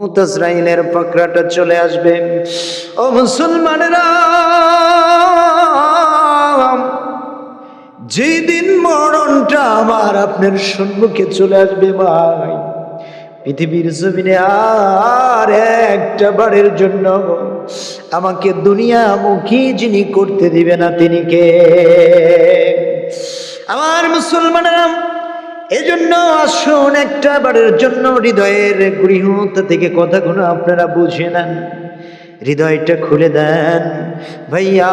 মুতাজরাইলের পাকড়াটা চলে আসবে। ও মুসলমানেরা, যেদিন মরণটা আমার আপনার সম্মুখে চলে আসবে ভাই, পৃথিবীর জমিনে আর একটা বারের জন্য আমাকে দুনিয়ামুখী যিনি করতে দিবে না তিনি কে? আমার মুসলমানেরা এজন্য আসুন একটা বারের জন্য হৃদয়ের গৃহতা থেকে কথাগুলো আপনারা বুঝে নেন। হৃদয়টা খুলে দেন। ভাইয়া,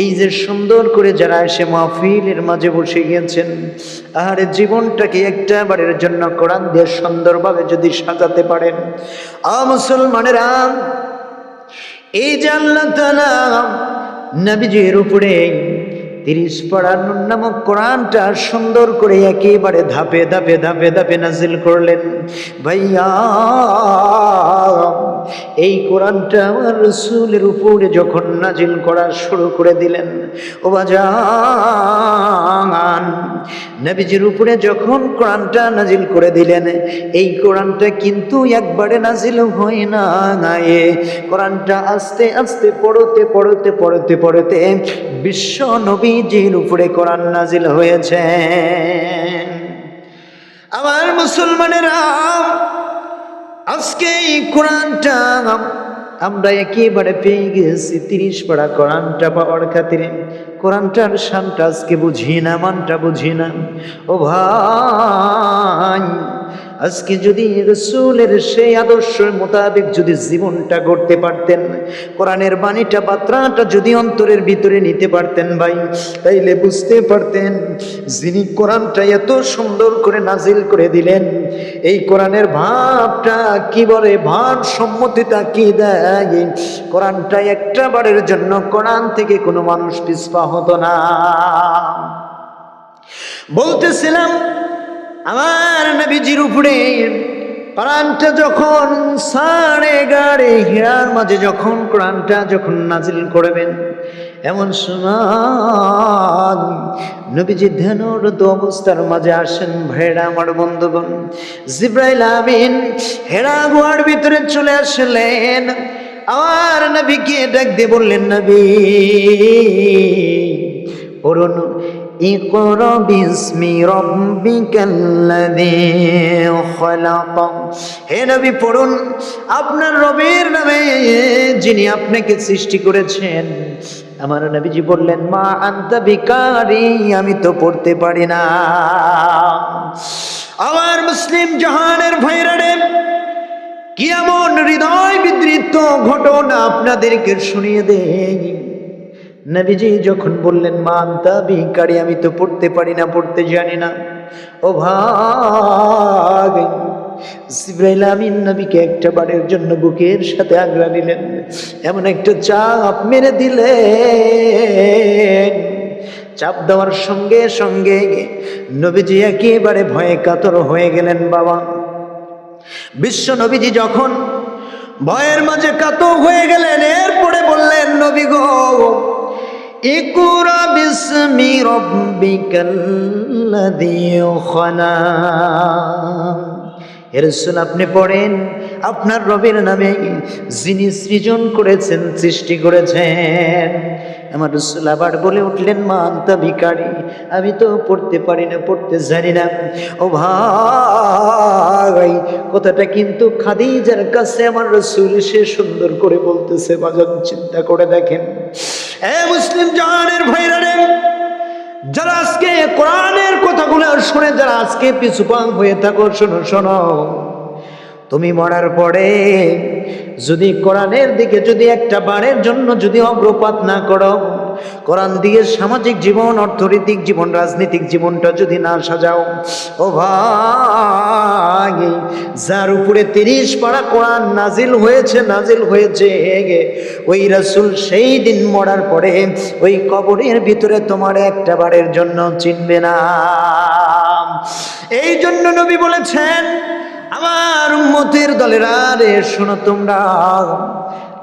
এই যে সুন্দর করে যারা এসে মাহফিলের মাঝে বসে গিয়েছেন, আর জীবনটাকে একটা বারের জন্য কোরআন দিয়ে সুন্দরভাবে যদি সাজাতে পারেন। আ মুসলমানেরা, এই যে আল্লাহ নবীজির উপরে তিরিশ পড়ানোর নামক কোরআনটা সুন্দর করে একেবারে ধাপে ধাপে ধাপে ধাপে নাজিল করলেন, ভাইয়া, এই কোরআনটা আমার রসুলের উপরে যখন নাজিল করা শুরু করে দিলেন, ও বাজান, নবীজির উপরে যখন কোরআনটা নাজিল করে দিলেন, এই কোরআনটা কিন্তু একবারে নাজিল হয় না এ কোরআনটা আস্তে আস্তে পড়তে পড়তে পড়তে পড়তে বিশ্ব নবীজির উপরে কোরআন নাজিল হয়েছে আমার মুসলমানেরা, আজকে এই কোরআনটা আমরা একেবারে পেয়ে গেছি, তিরিশ পাড়া কোরআনটা পাওয়ার খাতিরে। কোরআনটার শানটা আজকে বুঝি না, মানটা বুঝি না। ও ভাই আজকে যদি রসুলের সেই আদর্শের মোতাবেক যদি জীবনটা গড়তে পারতেন, কোরআনের বাণীটা বাত্রাটা যদি অন্তরের ভিতরে নিতে পারতেন ভাই, তাইলে বুঝতে পারতেন যিনি কোরআনটা এত সুন্দর করে নাজিল করে দিলেন, এই কোরআনের ভাবটা কি বলে? ভাব সম্মতিটা কি দেয়? কোরআনটা একটা বারের জন্য কোরআন থেকে কোনো মানুষ পিছপা হতো না। বলতেছিলাম আমার নবীজির উপরে কোরআনটা যখন সাড়ে গাড়ে হীরার মাঝে যখন কোরআনটা যখন নাজিল করবেন, এমন সময় নবীজি ধ্যানরত অবস্থার মাঝে আসেন, ভাইরা আমার বন্ধুগণ, জিব্রাইল আমিন হেরা গুহার ভিতরে চলে আসলেন। আমার নবীকে ডাক দিয়ে বললেন, নবী, পড়ুন اقرأ باسم ربك الذي خلق হে নবী পড়ুন আপনার রবের নামে যিনি আপনাকে সৃষ্টি করেছেন আমার নবীজি বললেন মা আন্তা বিকারি আমি তো পড়তে পারি না আমার মুসলিম জাহানের ভাইরা রে কি এমন হৃদয় বিদৃত ঘটনা আপনাদেরকে শুনিয়ে দেয় নবীজি যখন বললেন, মা আন্তা ভিকারি আমি তো পড়তে পারি না, পড়তে জানি না। ও ভাগ। জিব্রাইল আমিন নবীকে একটা বারের জন্য বুকের সাথে আগ্রা দিলেন। এমন একটা চাপ মেরে দিলেন। চাপ দেওয়ার সঙ্গে সঙ্গে নবীজি একেবারে ভয়ে কাতর হয়ে গেলেন, বাবা। বিশ্ব নবীজি যখন ভয়ের মাঝে কাতর হয়ে গেলেন, এরপরে বললেন, নবী গো ইকুরা বিসমি রব্বিকাল্লাযী খলাক হে রাসূল আপনি পড়েন, আপনার রবের নামে যিনি সৃজন করেছেন, সৃষ্টি করেছেন আমার রসুল আবার বলে উঠলেন, মা, আন্তা ভিকারি আমি তো পড়তে পারি না, পড়তে জানি না। ও ভাই, কথাটা কিন্তু খাদিজার কাছে আমার রসুল সে সুন্দর করে বলতেছে বাজান চিন্তা করে দেখেন। এ মুসলিম জাহানের ভাইরা রে, যারা আজকে কোরআনের কথাগুলো শুনে, যারা আজকে পিছুপাং হয়ে থাকো, শোনো শোনো। তুমি মরার পরে যদি কোরআনের দিকে যদি একটা বারের জন্য যদি অগ্রপাত না করো, কোরআন দিয়ে সামাজিক জীবন, অর্থনৈতিক জীবন, রাজনৈতিক জীবনটা যদি না সাজাও, ও ভাই, যার উপরে তিরিশ পাড়া কোরআন নাজিল হয়েছে নাজিল হয়েছে হেগে ওই রাসুল সেই দিন মরার পরে ওই কবরের ভিতরে তোমার একটা বারের জন্য চিনবে না। এই জন্য নবী বলেছেন আমার উম্মতের দলেরা রে, শোনো তোমরা।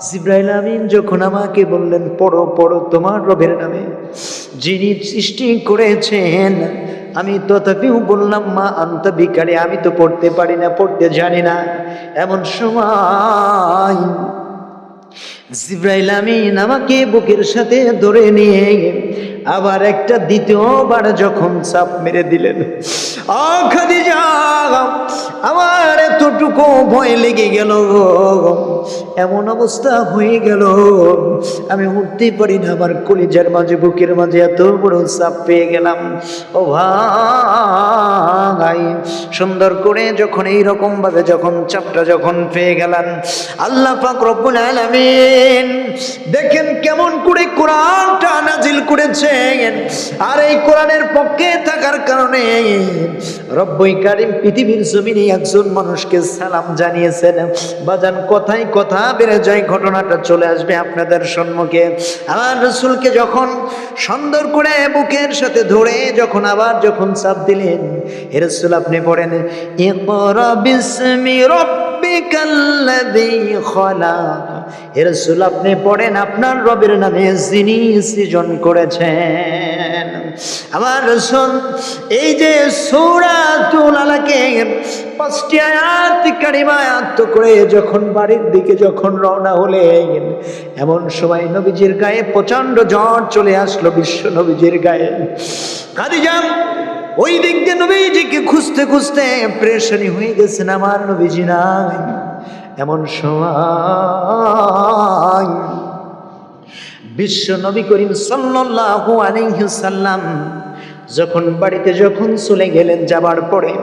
জিব্রাইল আমিন যখন আমাকে বললেন, পড়ো পড়ো তোমার রবের নামে। যিনি সৃষ্টি করেছেন, আমি তথাপিও বললাম, মা, আন্ত বিকারে আমি তো পড়তে পারি না, পড়তে জানি না। এমন সময় জিব্রাইল আমিন আমাকে বুকের সাথে ধরে নিয়ে আবার একটা দ্বিতীয়বার যখন চাপ মেরে দিলেন আমার এতটুকু ভয় লেগে গেল এমন অবস্থা হয়ে গেল, আমি উঠতেই পারি না, আমার কলিজার মাঝে, বুকের মাঝে এত বড় চাপ পেয়ে গেলাম। ও ভাই, সুন্দর করে যখন এই রকম ভাবে যখন চাপটা যখন পেয়ে গেলাম, আল্লাহ পাক রব্বুল আলামিন দেখেন কেমন করে কোরআনটা নাজিল করেছেন। আর এই কোরআনের পক্ষে থাকার কারণে রব্বই কারিম পৃথিবীর জমিনে একজন মানুষকে সালাম জানিয়েছেন। বাজান কথাই কথা বেড়ে যায়, ঘটনাটা চলে আসবে আপনাদের সম্মুখে। আমার রসুলকে যখন সুন্দর করে বুকের সাথে ধরে যখন আবার যখন চাপ দিলেন, হে রসুল আপনি পড়েন, ইকরা বিসমি রব্বিকাল্লাযী রসুল, আপনি পড়েন, আপনার রবের নামে যিনি সৃজন করেছেন। আমার রসুল, এই যে সূরাতুল আলাকে পাঁচটি আয়াত, কারিমা আয়াত করে যখন বাড়ির দিকে যখন রওনা হলেন, এমন সময় নবীজির গায়ে প্রচণ্ড জ্বর চলে আসলো, বিশ্ব নবীজির গায়ে। খাদিজাম ওই দিক দিয়ে নবীজিকে খুঁজতে খুঁজতে প্রেশানি হয়ে গেছেন আমার নবীজি নাই। এমন সময় বিশ্ব নবী করিম সাল্লাল্লাহু আলাইহি সাল্লাম যখন বাড়িতে যখন চলে গেলেন যাবার পরে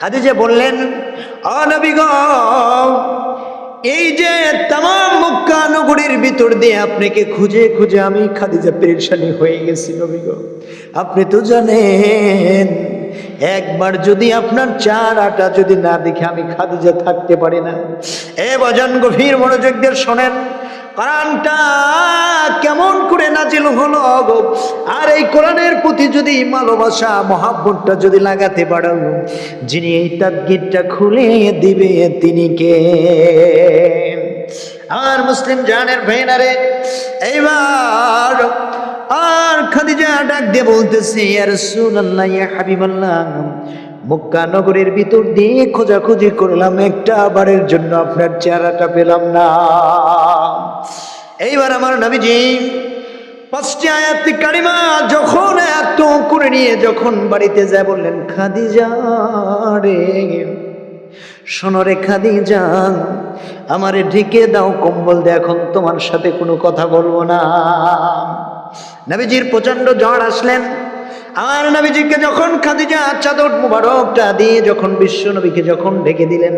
খাদিজা বললেন অনবী গো এই যে তাম মক্কা নগরীর ভিতর দিয়ে আপনাকে খুঁজে খুঁজে আমি খাদিজা পেরেশানি হয়ে গেছি নবী গো। আপনি তো জানেন, একবার যদি আপনার চার আটা যদি না দেখে আমি খাদিজা থাকতে পারি না। এ বজন গভীর মনোযোগ দিয়ে শোনেন। কোরআনটা কেমন করে নাজিল হলো গো? আর এই কোরআনের প্রতি যদি ভালোবাসা, মহাব্বতটা যদি লাগাতে পারো, যিনি এই তাদ্গিরটা খুলে দিবে, তিনি কে? আর মুসলিম জানের ভেনারে এইবার আর খাদিজা ডাক দিয়ে বলতেছে, ইয়া রাসূলুল্লাহ, ইয়া হাবিবাল্লাহ, মক্কা নগরের ভিতর দিয়ে খোঁজাখুঁজি করলাম, একটা বারের জন্য আপনার চেহারাটা পেলাম না। এইবার আমার নবীজি পাঁচটি আয়াত কারিমা যখন এত করে নিয়ে যখন বাড়িতে যায় বললেন, খাদিজা রে শোনরে খাদিজা, আমারে ঢেকে দাও কম্বল দে এখন তোমার সাথে কোনো কথা বলব না। নবীজির প্রচণ্ড জ্বর আসলেন। আমার নবীজিকে যখন খাদিজা চাদর মুবারকটা দিয়ে যখন বিশ্ব নবীকে যখন ঢেকে দিলেন,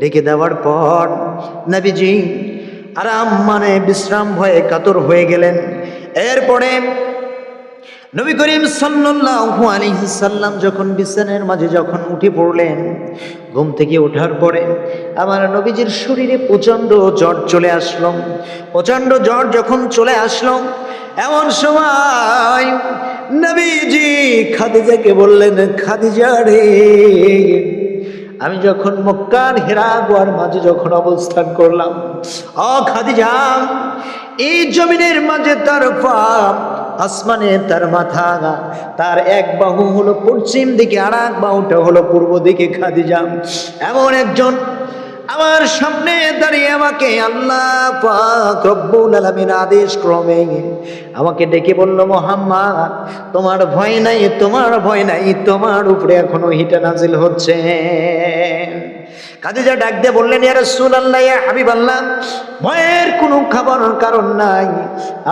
ঢেকে দেওয়ার পর নবীজি আরাম মানে বিশ্রাম ভয়ে কাতর হয়ে গেলেন। এরপরে নবী করিম সাল্লাল্লাহু আলাইহি সাল্লাম যখন বিছানার মাঝে যখন উঠে পড়লেন, ঘুম থেকে ওঠার পরে আমার নবীজির শরীরে প্রচণ্ড জ্বর চলে আসলো। প্রচণ্ড জ্বর যখন চলে আসলো, এমন সময় নবীজি খাদিজাকে বললেন, খাদিজা রে। আমি যখন মক্কার হেরা গোয়ার মাঝে যখন অবস্থান করলাম, অ খাদিজা, এই জমিনের মাঝে তার পা আসমানে তার মাথা তার এক বাহু হলো পশ্চিম দিকে আর এক বাহুটা হলো পূর্ব দিকে খাদিজা। এমন একজন আমার সামনে দাঁড়িয়ে আমাকে আল্লাহ পাক আদেশ ক্রমে আমাকে ডেকে বলল, মোহাম্মদ, তোমার ভয় নাই, তোমার ভয় নাই, তোমার উপরে এখনও হিটা নাজিল হচ্ছে। খাদিজা ডাক দিয়ে বললেন, ইয়া রাসূলুল্লাহ, ইয়া হাবিবাল্লাহ, ভয়ের কোনো খাবার কারণ নাই।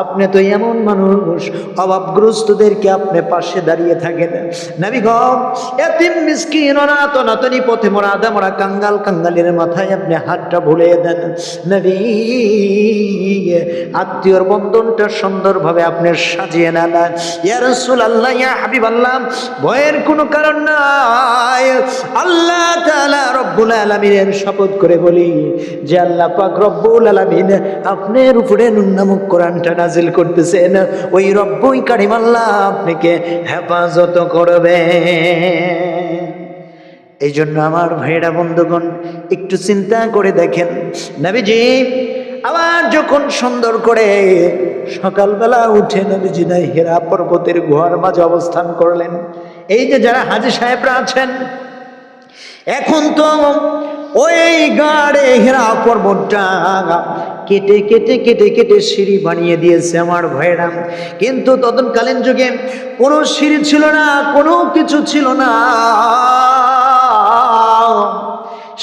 আপনি তো এমন মানুষ, অভাবগ্রস্তদেরকে আপনি পাশে দাঁড়িয়ে থাকেন। নবী মিসকিন পথে মরা আদা মরা, কাঙ্গাল, কাঙ্গালের মাথায় আপনি হাতটা ভুলে দেন। নবী, আত্মীয়র বন্ধনটা সুন্দরভাবে আপনি সাজিয়ে নেন। ইয়া রাসূলুল্লাহ, ইয়া হাবিবাল্লাহ, ভয়ের কোনো কারণ নাই। আল্লাহ তাআলা রব্বুল আলামিনের শপথ করে বলি যে আল্লাহ পাক রব্বুল আলামিন আপনার উপরে নুন নামক কোরআনটা নাজিল করতেছেন। ওই রব্বই কারিম আল্লাহ আপনাকে হেফাজত করবে এই জন্য আমার ভাইরা বন্ধুগণ, একটু চিন্তা করে দেখেন। নবীজি, আবার যখন সুন্দর করে সকালবেলা উঠে নবীজি নাই হেরা পর্বতের গুহার মাঝে অবস্থান করলেন। এই যে যারা হাজি সাহেবরা আছেন, এখন তো ওই গাড়ে হেরা পর্বতটা কেটে কেটে কেটে কেটে সিঁড়ি বানিয়ে দিয়েছে আমার ভয়েরা কিন্তু তদনকালীন যুগে কোনো সিঁড়ি ছিল না, কোনো কিছু ছিল না।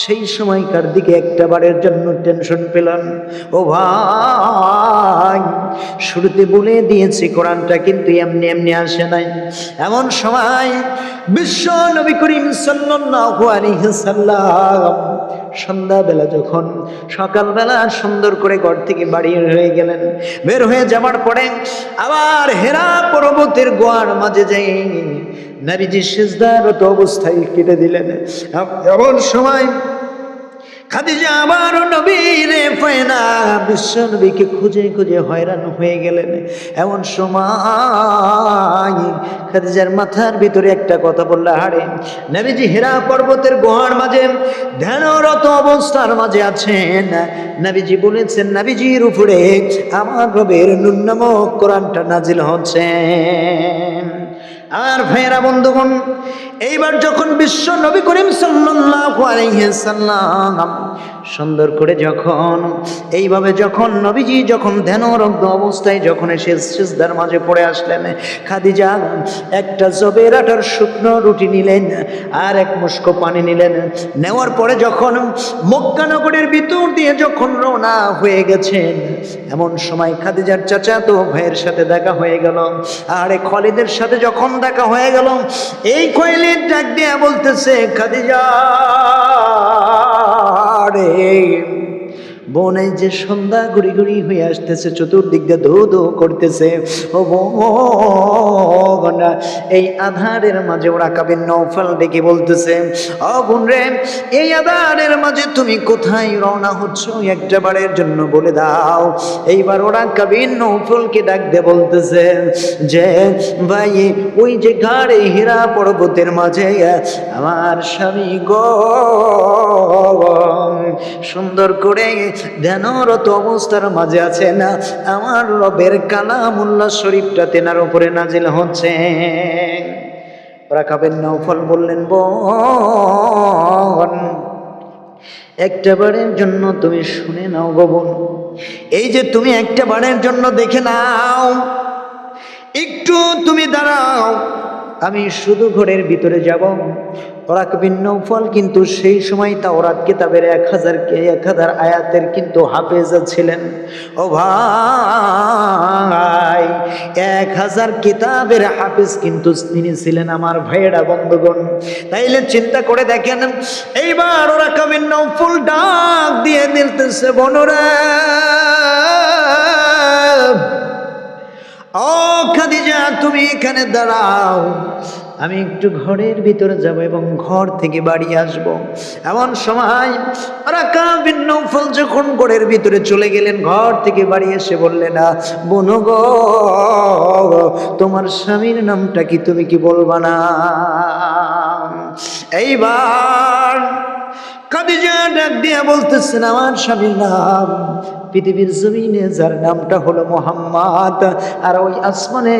সেই সময়কার দিকে একটা বারের জন্য টেনশন পেলাম। ও ভাই, শুরুতে বলে দিয়েছি কোরআনটা, কিন্তু এমনি এমনি আসে নাই। এমন সময় বিশ্ব নবী করিম সাল্লাম সন্ধ্যাবেলা যখন সকালবেলা সুন্দর করে ঘর থেকে বাড়ি হয়ে গেলেন, বের হয়ে যাওয়ার পরে আবার হেরা পর্বতের গোয়ার মাঝে যাই নারীজি সেজদারত অবস্থায় কেটে দিলেন। এমন সময় খাদিজা আবার নবীরে পায় না বিশ্ব নবীকে খুঁজে খুঁজে হয়রান হয়ে গেলেন। এমন সময় খাদিজার মাথার ভিতরে একটা কথা বললে হাড়ে নবীজি হেরা পর্বতের গুহার মাঝে ধ্যানরত অবস্থার মাঝে আছেন। নবীজি বলেছেন, নবীজির উপরে আমার রবের ন্যূনমক কোরআনটা নাজিল হচ্ছে। আর ভাইয়েরা, বন্ধুগণ, এইবার যখন বিশ্ব নবী করিম সাল্লাম সুন্দর করে যখন, এইভাবে যখন নবীজি যখন ধ্যানরগ্ন অবস্থায় যখন এসে সিজদার মাঝে পড়ে আসলেন, খাদিজা একটা জবের আটার শুকনো রুটি নিলেন আর এক মুস্ক পানি নিলেন। নেওয়ার পরে যখন মক্কানগরের ভিতর দিয়ে যখন রওনা হয়ে গেছেন, এমন সময় খাদিজার চাচা তো ভাইয়ের সাথে দেখা হয়ে গেল। আর খলিদের সাথে যখন দেখা হয়ে গেল। এই খলিদ ডাক দিয়া বলতেছে খাদিজা রে। বোন যে সন্ধ্যা ঘুরি ঘুরি হয়ে আসতেছে, চতুর্দিক দিয়ে ধু ধো করতেছে। ও বোন, এই আধারের মাঝে ওরা কাবিন নৌফল ডেকে বলতেছে, ও বোন রে, এই আধারের মাঝে তুমি কোথায় রওনা হচ্ছ? একটা বারের জন্য বলে দাও। এইবার ওরা কাবিন নৌফলকে ডাক দিয়ে বলতেছে যে, ভাই, ওই যে ঘাড়ে হীরা পর্বতের মাঝে, আমার স্বামী গো, সুন্দর করে ধ্যানরত অবস্থার মাঝে আছে না, আমার রবের কালামুল্লাহ শরীফটা তেনার উপরে নাজিল হচ্ছে। ওরা খাবেন নৌফল বললেন, বোন একটা বারের জন্য তুমি শুনে নাও গোবন এই যে তুমি একটা বারের জন্য দেখে নাও, একটু তুমি দাঁড়াও, আমি শুধু ঘরের ভিতরে যাব। ওরাক ভিন্ন ফল, কিন্তু সেই সময় তা ওরা কিতাবের এক হাজার এক হাজার আয়াতের কিন্তু হাফেজ ছিলেন। ও ভাই, এক হাজার কিতাবের হাফেজ কিন্তু তিনি ছিলেন আমার ভাইয়েরা, বন্ধুগণ। তাইলে চিন্তা করে দেখেন, এইবার ওরা কবির নৌফুল ডাক দিয়ে দিতেছে বনরা। ও খাদিজা, তুমি এখানে দাঁড়াও। আমি একটু ঘরের ভিতরে যাব এবং ঘর থেকে বাড়ি আসব। এমন সময় যখন ঘরের ভিতরে চলে গেলেন, ঘর থেকে বাড়ি এসে বললেন না বোন তোমার স্বামীর নামটা কি তুমি কি বলবা না? এইবার খাদিজা ডাক দিয়া বলতেছেন, আমার স্বামীর নাম পৃথিবীর জমিনে, যার নামটা হলো মোহাম্মদ, আর ওই আসমানে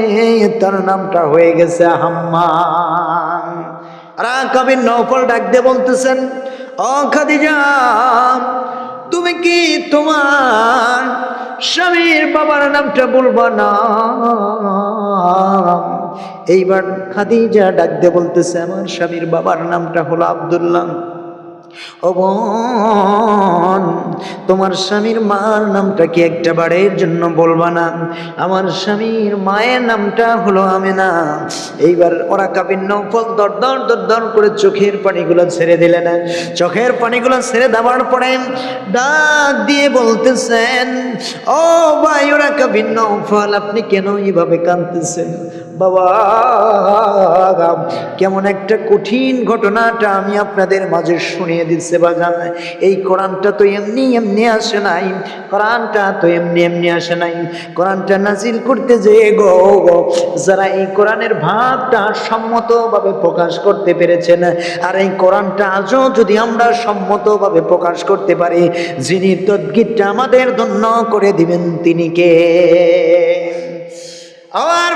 তার নামটা হয়ে গেছে আহাম্মান রা কবির নফল ডাক দিয়ে বলতেছেন, ও খাদিজা, তুমি কি তোমার স্বামীর বাবার নামটা বলবা না? এইবার খাদিজা ডাক দিয়ে বলতেছে, আমার স্বামীর বাবার নামটা হলো আব্দুল্লাহ। ও বোন, তোমার স্বামীর মার নামটা কি একটা বারের জন্য বলবা না? আমার স্বামীর মায়ের নামটা হলো আমেনা। এইবার ওরা কাবিন নৌফল দর দর দর দর করে চোখের পানিগুলো ছেড়ে দিলেন চোখের পানিগুলো ছেড়ে দেওয়ার পরে ডাক দিয়ে বলতেছেন, ও ভাই, ওরা কাবিন নৌফল, আপনি কেন এইভাবে কাঁদতেছেন? বাবা, কেমন একটা কঠিন ঘটনাটা আমি আপনাদের মাঝে শুনিয়ে দিচ্ছে বাজান এই কোরআনটা তো এমনি এমনি আসে নাই। কোরআনটা তো এমনি এমনি আসে নাই। কোরআনটা নাজিল করতে যে গো যারা এই কোরআনের ভাবটা সম্মতভাবে প্রকাশ করতে পেরেছেন, আর এই কোরআনটা আজও যদি আমরা সম্মতভাবে প্রকাশ করতে পারি, যিনি তদ্গীতটা আমাদের ধন্য করে দিবেন, তিনি কে? আর